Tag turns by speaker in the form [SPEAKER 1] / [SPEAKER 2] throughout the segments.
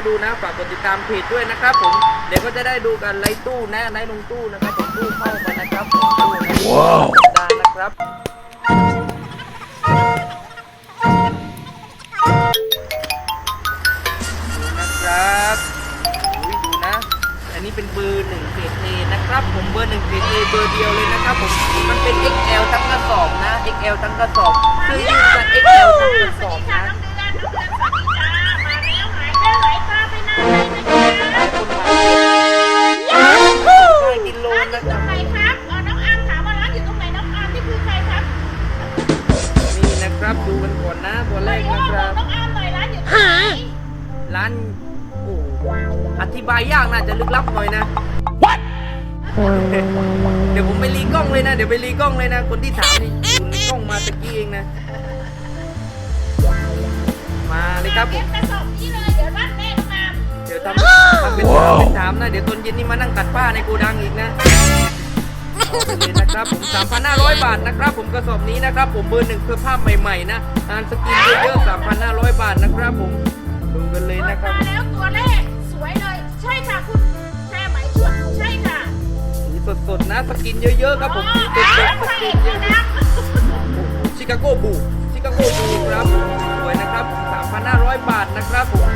[SPEAKER 1] มาดูนะฝากกดติดตามเพจด้วยนะครับผมเดี๋ยวก็จะได้ดูกันไลฟ์ตู้นะไลฟ์ลงตู้นะครับผมตู้เข้ากันนะครับผมตู้นะว้าวดานนะครับดูนะครับอุ้ยดูนะ อันนี้เป็นเบอร์หนึ่งเกรดเอนะครับผมเบอร์หนึ่งเกรดเอเบอร์เดียวเลยนะครับผมมันเป็น XL ทั้งกระสอบนะ XL ทั้งกระสอบคือยืนกัน XL ทั้งกระสอบนะ
[SPEAKER 2] ดี๋ยวไป
[SPEAKER 1] รีกล้องเลยนะ คนที่ถามนี่อยู่ในกล้องมาตะกี้เองนะ มาเลยครับผ
[SPEAKER 2] เก็บ
[SPEAKER 1] ม
[SPEAKER 2] กระสอบนี้เลยเดี๋ยวร้านแม่น้องอาม
[SPEAKER 1] เดี๋ยวทำทำเป็นถามเป็นถามนะ เดี๋ยวตอนเย็นนี่มานั่งตัดผ้าในโกดังอีกนะเอาไปเลยนะครับผม 3,500 บาทนะครับ ผมกระสอบนี้นะครับ ผมเบอร์หนึ่งเพื่อผ้าใหม่ๆนะงานสกินเยอะๆ3,500 บาทนะครับ ผมดูกันเลยนะครับ
[SPEAKER 2] มาแล้วตัวแรกสวยเลย
[SPEAKER 1] สีสดๆนะสกินเยอะๆครับผมสีสดๆส
[SPEAKER 2] ใช่
[SPEAKER 1] กินเย
[SPEAKER 2] ค่ะ
[SPEAKER 1] อะ
[SPEAKER 2] นะ
[SPEAKER 1] ๆชิคาโกบูชิคาโกบูครับผมสวยนะครับ 3,500 บาทนะครับผม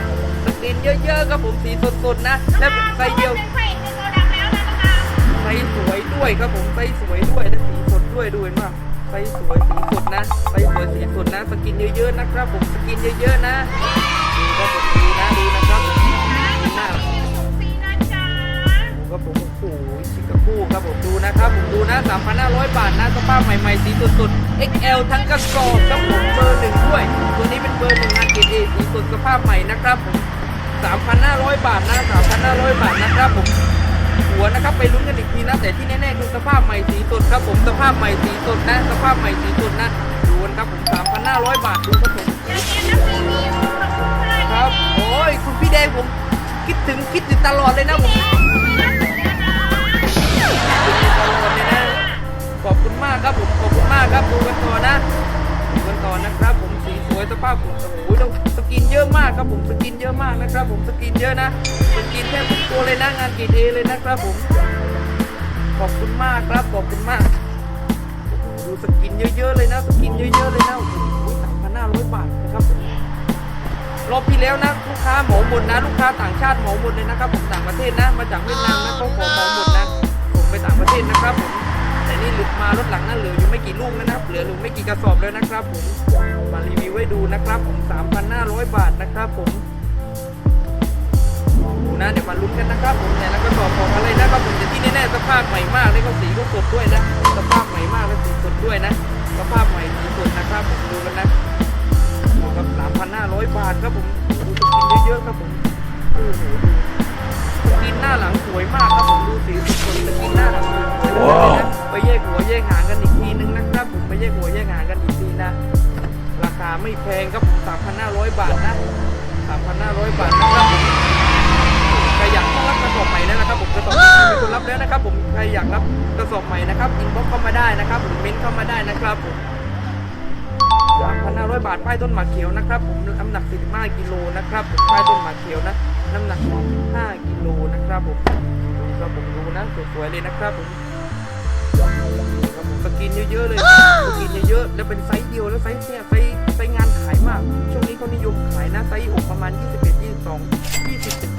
[SPEAKER 1] สกินเยอะๆครับผมสีสดๆนะ และไซส์เดียว
[SPEAKER 2] เป็นพระเอกในโกดังแล้วนะน้องอาม
[SPEAKER 1] ไซส์สวยด้วยครับผมไซส์สวยด้วยและสีสดด้วยดูเห็นป่ะไซส์สวยสีสดนะไซส์สวยสีสดนะสกินเยอะๆนะครับผมสกินเยอะๆนะดูครับผมดูนะดูนะครับผมดูหน้า
[SPEAKER 2] ส่งฟรีนะจ๊ะ
[SPEAKER 1] ดูครับผมโอ้โห ชิคาโก้ครับผมดูนะครับผมดูนะ3,500 บาทนะสภาพใหม่ๆสีสดๆ XL ทั้งกระสอบครับผมเบอร์หนึ่งด้วย ตัวนี้เป็นเบอร์หนึ่งงานเกรดเอสีสดสภาพใหม่นะครับผม3,500 บาทนะ3,500 บาทนะครับผมหัวนะครับไปลุ้นกันอีกทีนะแต่ที่แน่ๆคือสภาพใหม่สีสดครับผมสภาพใหม่สีสดนะสภาพใหม่สีสดนะดูกันครับผม3,500 บาทดูครับผม
[SPEAKER 2] อยากเห็นนักรีวิวขอบคุณค่ะ
[SPEAKER 1] ครับโอ้ยคุณพี่แดงผมคิดถึงคิดถึงตลอดเลยนะผม ครับผมขอบคุณมากครับดูกันต่อนะดูกันต่อนะครับ ผมสีสวยสภาพผมโอ้โหต้องสกินเยอะมากครับผมสกินเยอะมากนะครับ ผมสกินเยอะนะสกินแทบทุกตัวเลยนะงานกรดเอเลยนะครับผมขอบคุณมากครับขอบคุณมากดูสกินเยอะๆเลยนะสกินเยอะๆเลยนะโอ้โหสามพันห้าร้อยบาทนะครับผมรอบที่แล้วนะลูกค้าหมาหมดนะ ลูกค้าต่างชาติหมาหมดเลยนะครับ ผมต่างประเทศนะ มาจากเวียดนามนะเขาขอหมาหมดนะ ผมไปต่างประเทศนะครับผม แต่นี่หลุดมารถหลังนั่นเหลืออยู่ไม่กี่ลูกนะครับ เหลืออยู่ไม่กี่กระสอบแล้วนะครับ ผมมารีวิวให้ดูนะครับ ผม 3,500 บาทนะครับ ผมดูนะเดี๋ยวมาลุ้นกันนะครับผมแต่ละกระสอบของอะไรนะครับผมแต่ที่แน่ๆสภาพใหม่มากเลยก็สีก็สดด้วยนะสภาพใหม่มากและสีสดด้วยนะสภาพใหม่สีสดนะครับผมดูกันนะดูครับ3,500 บาทครับผมดูกินเยอะๆครับผมโอ้โหดูกินหน้าหลังสวยมากครับผมดูสีสดกินหน้าหลังสวยมากเลยนะ ไปแยกหัวแยกหางกันอีกทีนึงนะครับผมไปแยกหัวแยกหางกันอีกทีนะ ราคาไม่แพงครับผม3,500บาทนะ3,500บาทนะครับผมใครอยากรับกระสอบใหม่นั่นนะครับผมกระสอบนี้มีคนรับแล้วนะครับ ผมใครอยากรับกระสอบใหม่นะครับอินบ็อกเข้ามาได้นะครับผมเม้นเข้ามาได้นะครับผม3,500บาทป้ายต้นหมากเขียวนะครับผมน้ำหนัก45กิโลนะครับผมป้ายต้นหมากเขียวนะน้ำหนัก5กิโลนะครับผมครับผมดูนะสวยๆเลยนะครับผม สกินเยอะๆเลยสกินเยอะๆแล้วเป็นไซส์เดียวแล้วไซส์เนี่ยไซส์ไซส์งานขายมาก ช่วงนี้เขานิยมขายนะไซส์อกประมาณ 21 22 20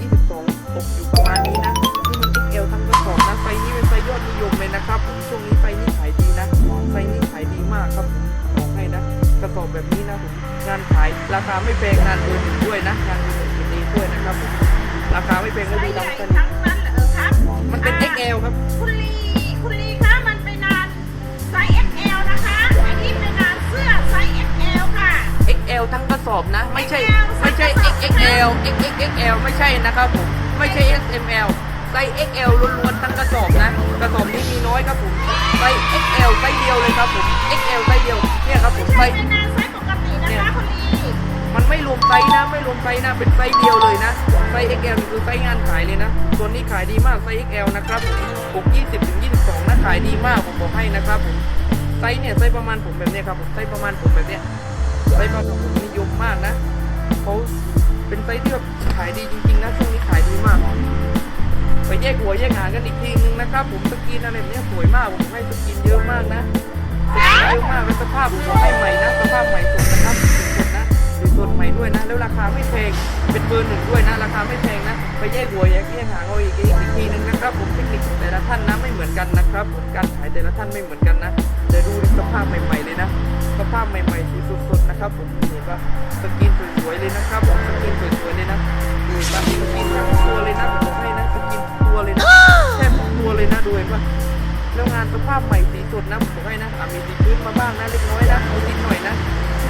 [SPEAKER 1] 22อกอยู่ประมาณนี้นะนี่มัน XL ทั้งกระสอบนะไซส์นี้เป็นไซส์ยอดนิยมเลยนะครับผมช่วงนี้ไซส์นี้ขายดีนะไซส์นี้ขายดีมากครับผมบอกให้นะกระสอบแบบนี้นะผมงานขายราคาไม่แพงงานเบอร์หนึ่งด้วยนะงานเบอร์หนึ่งดีด้วยนะครับผมราคาไม่แพงแล้ว
[SPEAKER 2] ไซ
[SPEAKER 1] ดู
[SPEAKER 2] ส์ใหญ่
[SPEAKER 1] ดำกัน
[SPEAKER 2] อบ
[SPEAKER 1] นะ
[SPEAKER 2] ไม่
[SPEAKER 1] ใช่ไม่ใช่ XXL XXL ไม่ใช่นะครับผมไม่ใช่ SML ไซส์ XL ล้วนๆทั้งกระสอบนะกระสอบนี้มีน้อยครับผมไซส์ XL ไซส์เดียวเลยครับผม XL ไซส์เดียวเนี่ยครับผมไซส์
[SPEAKER 2] เป็นนานไซปกตินะคะคุณลี
[SPEAKER 1] มันไม่รวมไซส์นะไม่รวมไซส์นะเป็นไซส์เดียวเลยนะไซส์ XL คือไซส์งานขายเลยนะตัวนี้ขายดีมากไซส์ XL นะครับผม20ถึง22นะขายดีมากผมบอกให้นะครับผมไซส์เนี่ยไซส์ประมาณผมแบบเนี้ยครับผมไซส์ประมาณผมแบบเนี้ย ไซส์บ้าของผมนิยมมากนะเขาเป็นไซส์ที่แบบขายดีจริงๆนะช่วงนี้ขายดีมาก ไปแยกหัวแยกหางกันอีกทีนึงนะครับ ผมสกินอะไรแบบนี้สวยมากผมให้สกินเยอะมากนะสกินเยอะมากแล้วสภาพผมให้ใหม่นะสภาพใหม่สดนะครับสดนะสดใหม่ด้วยนะ แล้วราคาไม่แพงเป็นเบอร์หนึ่งด้วยนะ ราคาไม่แพงนะ ไปแยกหัวแยกแยกหางเอาอีกอีกทีนึงนะครับ ผมเทคนิคแต่ละท่านนะไม่เหมือนกันนะครับผมการขายแต่ละท่านไม่เหมือนกันนะเดี๋ยวดูสภาพใหม่ๆเลยนะสภาพใหม่ๆสีสดๆ นะครับผมเห็นปะสกินสวยๆเลยนะครับผมสกินสวยๆเลยนะดูเห็นปะสกินทั้งตัวเลยนะผมบอกให้นะสกินตัวเลยนะแทบทุกตัวเลยนะดูเห็นปะแล้วงานสภาพใหม่สีสดนะผมบอกให้นะอะมีสีพื้นมาบ้างนะเล็กน้อยนะมีนิดหน่อยนะ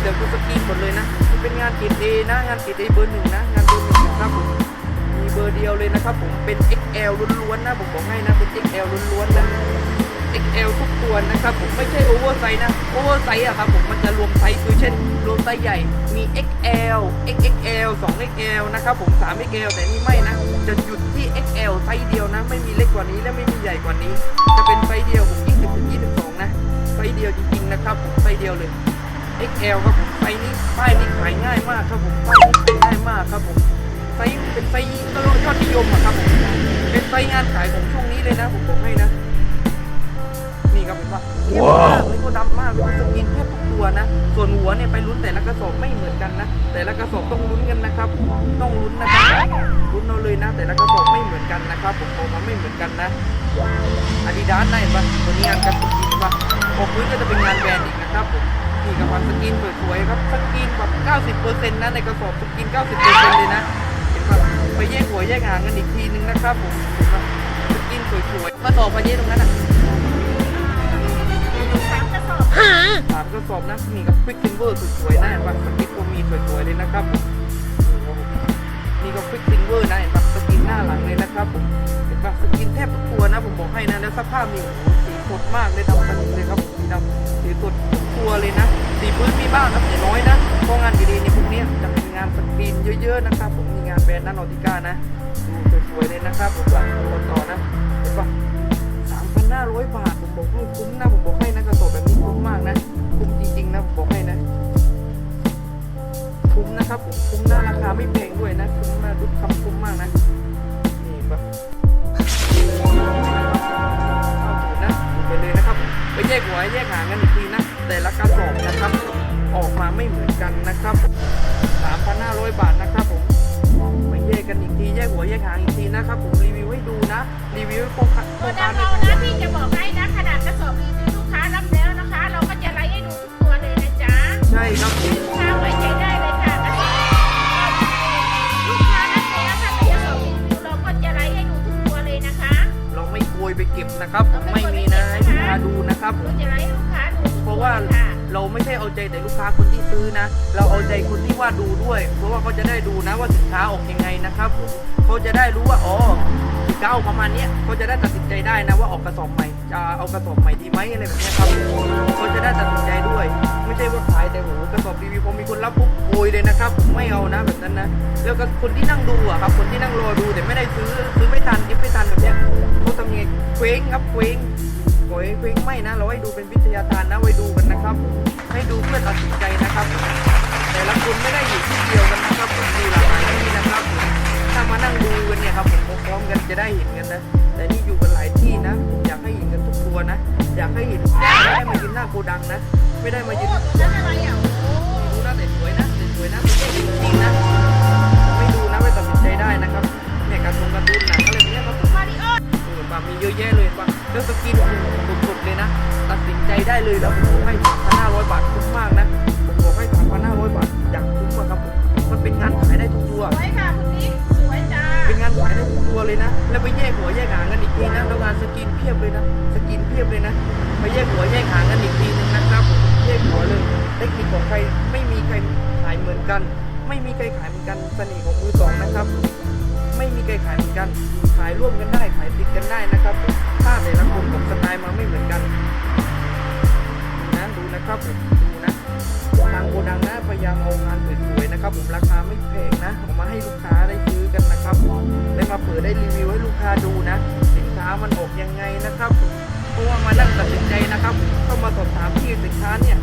[SPEAKER 1] เดี๋ยวกูสกรีนหมดเลยนะมันเป็นงานกีดเอนะงานกีดเอเบอร์หนึ่งนะงานเบอร์หนึ่งนะครับผมมีเบอร์เดียวเลยนะครับผมเป็น XL ล้วนๆนะผมบอกให้นะเป็น XL ล้วนๆนะ XL ทุกตัวนะครับผมไม่ใช่โอเวอร์ไซส์นะโอเวอร์ไซส์อะครับผมมันจะรวมไซส์คือเช่น รวมไซส์ใหญ่มี XL XXL 2XL นะครับผม 3XL แต่นี่ไม่นะจะหยุดที่ XL ไซส์เดียวนะ ไม่มีเล็กกว่านี้และไม่มีใหญ่กว่านี้ จะเป็นไซส์เดียวผม20ถึง22 นะไซส์เดียวจริงๆนะครับผมไซส์เดียวเลย XL ครับผมไซส์นี้ป้ายนี้ขายง่ายมากครับผมป้ายนี้ขายง่ายมากครับผมไซส์เป็นไซส์ยอดนิยมอะครับผมเป็นไซส์งานขายของช่วงนี้เลยนะผมบอกให้นะ ครับผมว่าเยี่ยมมากเลยก็ดำมากเลยสกินแทบทุกตัวนะ ส่วนหัวเนี่ยไปลุ้นแต่ละกระสอบไม่เหมือนกันนะ แต่ละกระสอบต้องลุ้นกันนะครับ ต้องลุ้นนะครับลุ้นเอาเลยนะ แต่ละกระสอบไม่เหมือนกันนะครับ ผมออกมาไม่เหมือนกันนะอาดิดาสได้ปะตัวนี้งานการสกินปะออกพื้นก็จะเป็นงานแบรนด์อีกนะครับผมนี่กับความสกินสวยๆครับสกินแบบ 90%นะในกระสอบสกิน 90%เลยนะเห็นปะไปแยกหัวแยกหางกันอีกทีนึงนะครับผมเห็นปะสกินสวยๆกระสอบมาเยอะตรงนั้นอะ
[SPEAKER 2] สามกระสอบ
[SPEAKER 1] นะมีกับควิกซิงเวอร์สวยๆนะเห็นปะสกินตัวมีสวยๆเลยนะครับผมนี่ก็ควิกซิงเวอร์นะเห็นปะสกินหน้าหลังเลยนะครับผมเห็นปะสกินแทบทุกตัวนะผมบอกให้นะแล้วสภาพนี่สีสดมากเลยดำสนิทเลยครับสีดำสีสดทุกตัวเลยนะ สีพื้นมีบ้างครับแต่น้อยนะเพราะงานดีๆในพวกนี้จะเป็นงานสกรีนเยอะๆนะครับ ผมมีงานแบรนด์นันอติก้านะดูสวยๆเลยนะครับผมหลังตัวต่อนะ นะครับผมคุ้มนะราคาไม่แพงด้วยนะคุ้มมากทุกคำคุ้มมากนะนี่แบบเอาถูกนะไปเลยนะครับไปแยกหัวแยกหางกันอีกทีนะแต่ละกระสอบนะครับ ออกมาไม่เหมือนกันนะครับ3,500 บาทนะครับผมมาแยกกันอีกทีแยกหัวแยกหางอีกทีนะครับผมรีวิวให้ดูนะ รีวิวให้พ่อค้า
[SPEAKER 2] ตั
[SPEAKER 1] พ่
[SPEAKER 2] ว
[SPEAKER 1] อค้า
[SPEAKER 2] ดำ
[SPEAKER 1] ใน
[SPEAKER 2] เรา
[SPEAKER 1] ตลาด
[SPEAKER 2] นะพี่จะบอกให้นะขนาดกระสอบรีวิวลูกค้ารับแล้วนะคะ เราก็จะไลฟ์ให้ดูทุกตัวเลยนะจ๊ะ
[SPEAKER 1] ใช่ครับ
[SPEAKER 2] นะค
[SPEAKER 1] รับผมไม่มีนะให้ลูกค้าดูนะครับผ
[SPEAKER 2] เรา
[SPEAKER 1] ม
[SPEAKER 2] จะไลฟ์ให้ลูกค้าดูทุก
[SPEAKER 1] เพ
[SPEAKER 2] ตัว
[SPEAKER 1] ราะว่า
[SPEAKER 2] ค่ะ
[SPEAKER 1] เราไม่ใช่เอาใจแต่ลูกค้าคนที่ซื้อนะ เราเอาใจคนที่ว่าดูด้วย เพราะว่าเขาจะได้ดูนะว่าสินค้าออกยังไงนะครับผมเขาจะได้รู้ว่าอ๋อ สินค้าออกประมาณเนี้ยเขาจะได้ตัดสินใจได้นะว่าออกกระสอบใหม่จะเอากระสอบใหม่ดีไหมอะไรแบบนี้ครับเขาจะได้ตัดสินใจด้วย ไม่ใช่ว่าขายแต่โหกระสอบรีวิวพอมีคนรับปุ๊บโอยเลยนะครับ ไม่เอานะแบบนั้นนะ แล้วก็คนที่นั่งดูอะครับ คนที่นั่งรอดูแต่ไม่ได้ซื้อซื้อไม่ทันเก็บไม่ทันแบบนี้เขาทำยังไงเคว้งครับเคว้งโอยเพลงไม่นะเราให้ดูเป็นวิทยาทานนะไว้ดูกันนะครับ ให้ดูเพื่อตัดสินใจนะครับแต่ละ จะได้เห็นกันนะ แต่นี่อยู่กันหลายที่นะผมอยากให้เห็นกันทุกตัวนะ อยากให้เห็นไม่ได้มายืนหน้าโกดังนะ ไม่ได้มายืน
[SPEAKER 2] โอ้ตัวนั้นอะไรอะโอ้
[SPEAKER 1] ดูนะแต่สวยนะแต่สวยนะไม่ใช่จริงๆนะ ไม่ดูนะไม่ตัดสินใจได้นะครับ เนี่ยการ์ตูนการ์ตูนหนังอะไรแบบเนี้ยครับผม
[SPEAKER 2] มาริโอ
[SPEAKER 1] เออปามีเยอะแยะเลยปะแล้วสกินสุดๆเลยนะ ตัดสินใจได้เลยแล้วผมบอกให้ ยามเอางานสวยๆนะครับผมราคาไม่แพงนะเออกมาให้ลูกค้าได้ซื้อกันนะครับผมได้มาเปิดได้รีวิวให้ลูกค้าดูนะ สินค้ามันออกยังไงนะครับผมเพราะว่ามานั่งตัดสินใจนะครับเข้ามาสอบถามที่สินค้าเนี่ย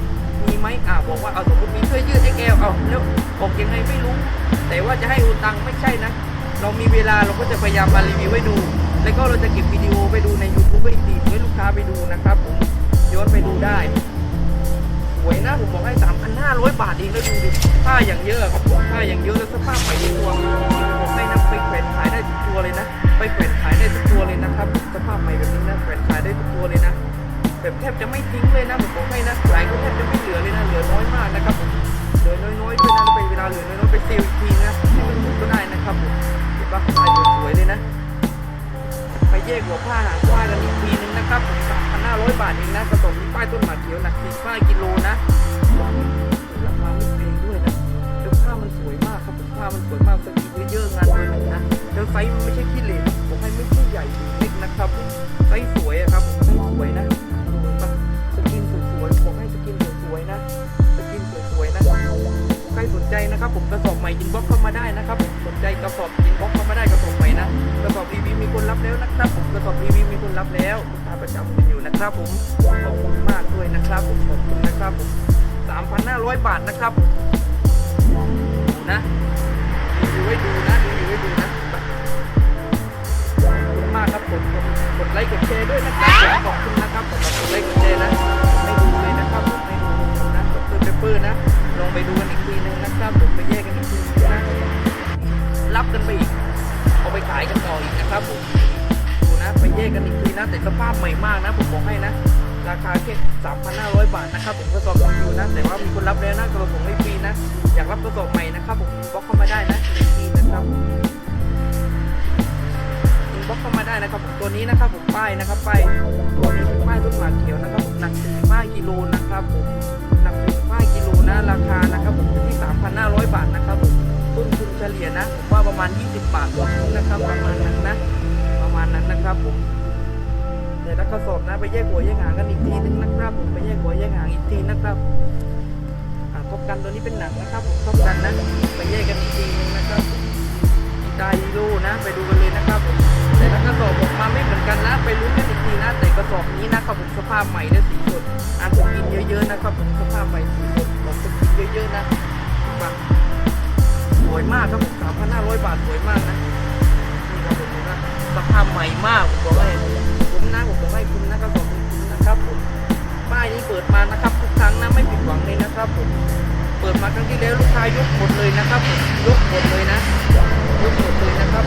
[SPEAKER 1] มีไหมอ่าบอกว่าเอาสมมติมีเสื้อยืด XL เอาแล้วออกยังไงไม่รู้ แต่ว่าจะให้อนตังไม่ใช่นะ เรามีเวลาเราก็จะพยายามมารีวิวให้ดู แล้วก็เราจะเก็บวิดีโอไปดู ไปแยกหัวผ้าหางผ้ายกันอีกทีนึงนะครับผม3,500บาทเองนะกระสอบมีป้ายต้นหมากเขียวหนัก45กิโลนะราคาไม่แพงด้วยนะแล้วผ้ามันสวยมากครับผมผ้ามันสวยมากสกรีนเยอะๆงานเลยนะแล้วไซส์มันไม่ใช่ขี้เหร่ผมให้ไม่ใช่ใหญ่หรือเล็กนะครับไซส์สวยอะครับผมไซส์สวยนะดูปะสกินสวยๆผมให้สกินสวยๆนะสกินสวยๆนะใครสนใจนะครับ ผมกระสอบใหม่อินบ็อกเข้ามาได้นะครับผมสนใจกระสอบอินบ็อกเข้ามาได้กระสอบใหม่นะกระสอบรีวิวมีคนรับแล้วนะครับผม กระสอบรีวิวมีคนรับแล้วลูกค้าประจำกันอยู่นะครับผมขอบคุณมากด้วยนะครับผมขอบคุณนะครับผม3,500 บาทนะครับนะรีวิวให้ดูนะรีวิวให้ดูนะขอบคุณมากครับผมกดกดไลค์กดแชร์ด้วยนะครับขอบคุณนะครับสำหรับกดไลค์กดแชร์นะให้ดูเลยนะครับผมให้ดูนะกดเปอร์เปเปอร์นะลองไปดูกันอีกที นะแต่สภาพใหม่มากนะผมบอกให้นะราคาแค่3,500บาทนะครับผมกระสอบรีวิวนะ แต่ว่ามีคนรับแล้วนะกระสอบผมไม่ฟรีนะ อยากรับกระสอบใหม่นะครับผมบล็อกเข้ามาได้นะฟรีนะครับอินบ็อกเข้ามาได้นะครับผมตัวนี้นะครับผมป้ายนะครับป้ายตัวนี้เป็นป้ายต้นหมากเขียวนะครับผมหนัก45กิโลนะครับผมหนัก45กิโลนะราคานะครับผมอยู่ที่3,500บาทนะครับผมต้นทุนเฉลี่ยนะผมว่าประมาณ20บาทต่อชิ้นนะครับประมาณนั้นนะประมาณนั้นนะครับผม เดี๋ยวถ้ากระสอบนะ ไปแยกหัวแยกหางกันอีกทีนึงนะครับผมไปแยกหัวแยกหางอีกทีนะครับอ่าท็อปกันตัวนี้เป็นหนังนะครับผมท็อปกันนะไปแยกกันอีกทีนึงนะครับอีตาฮีโร่นะไปดูกันเลยนะครับผมแต่ถ้ากระสอบออกมาไม่เหมือนกันนะ ไปลุ้นกันอีกทีนะ แต่กระสอบนี้นะครับผมสภาพใหม่และสีสดอ่านกินเยอะๆนะครับผมสภาพใหม่สีสดบอกสกินเยอะๆนะฟังสวยมากครับผม3,500บาทสวยมากนะนี่ครับผมนะสภาพใหม่มากผมบอกให้คุ้ นะครับผมป้ายนี้เปิดมานะครับทุกครั้งนะไม่ผิดหวังเลยนะครับผมเปิดมาครั้งที่แล้วลูกค้ายกหมดเลยนะครับผมยกหมดเลยนะยกหมดเลยนะครับ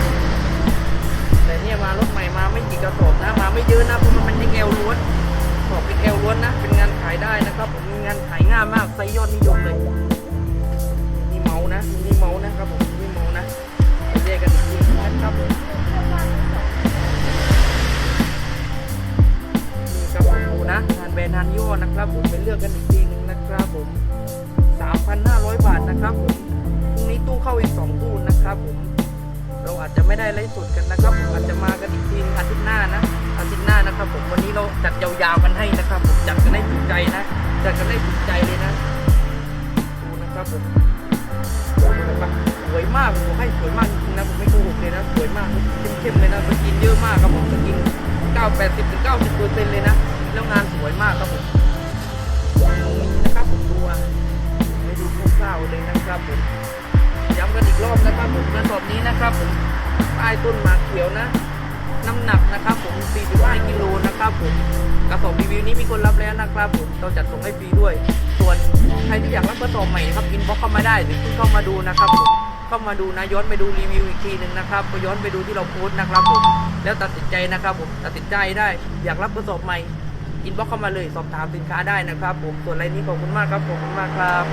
[SPEAKER 1] แต่เนี่ยมารถใหม่มาไม่กี่กระสอบนะมาไม่เยอะนะเพราะมันเป็นเอลล้วนขอบเป็นเอลล้วนนะ เป็นงานขายได้นะครับผมมีงานขายง่ายมากไซยอดนิยมเลยมีเมาส์นะมีเมาส์นะครับผมมีเมาส์นะไปแยกกันอีกทีนะครับผม นะทานแบรนด์ทานยี่ห้อนะครับผมไปเลือกกันอีกทีหนึงนะครับผม 3,500 บาทนะครับผมพรุ่งนี้ตู้เข้าอีก2ตู้นะครับผมเราอาจจะไม่ได้ไลฟ์สดกันนะครับผมอาจจะมากันอีกทีนึงอาทิตย์หน้านะอาทิตย์หน้านะครับผมวันนี้เราจัดยาวๆกันให้นะครับผมจัดกันได้ถูกใจนะจัดกันได้ถูกใจเลยนะดูนะครับผมสวยมากผมบอกให้สวยมากจริงๆนะผมไม่โกหกเลยนะสวยมากเข้มๆเลยนะสกินเยอะมากครับผมสกิน9 80ถึง90เปอร์เซ็นต์เลยนะ แล้วงานสวยมากครับผมนี่นะครับผมดูอะไม่ดูคร่าเลยนะครับผมย้ำกันอีกรอบนะครับผมกระสอบนี้นะครับผมป้ายต้นหมากเขียวนะ น้ำหนักนะครับผม 45 กิโลนะครับผมกระสอบรีวิวนี้มีคนรับแล้วนะครับผมเราจัดส่งให้ฟรีด้วย ส่วนใครที่อยากรับกระสอบใหม่นะครับอินบ็อกเข้ามาได้หรือเพิ่งเข้ามาดูนะครับผมเข้ามาดูนะย้อนไปดูรีวิวอีกทีหนึ่งนะครับก็ย้อนไปดูที่เราโพสต์นะครับผมแล้วตัดสินใจนะครับผมตัดสินใจได้อยากรับกระสอบใหม่ อินบ็อกเข้ามาเลยสอบถามสินค้าได้นะครับ ผมส่วนอะไรนี้ขอบคุณมากครับขอบคุณมากครับ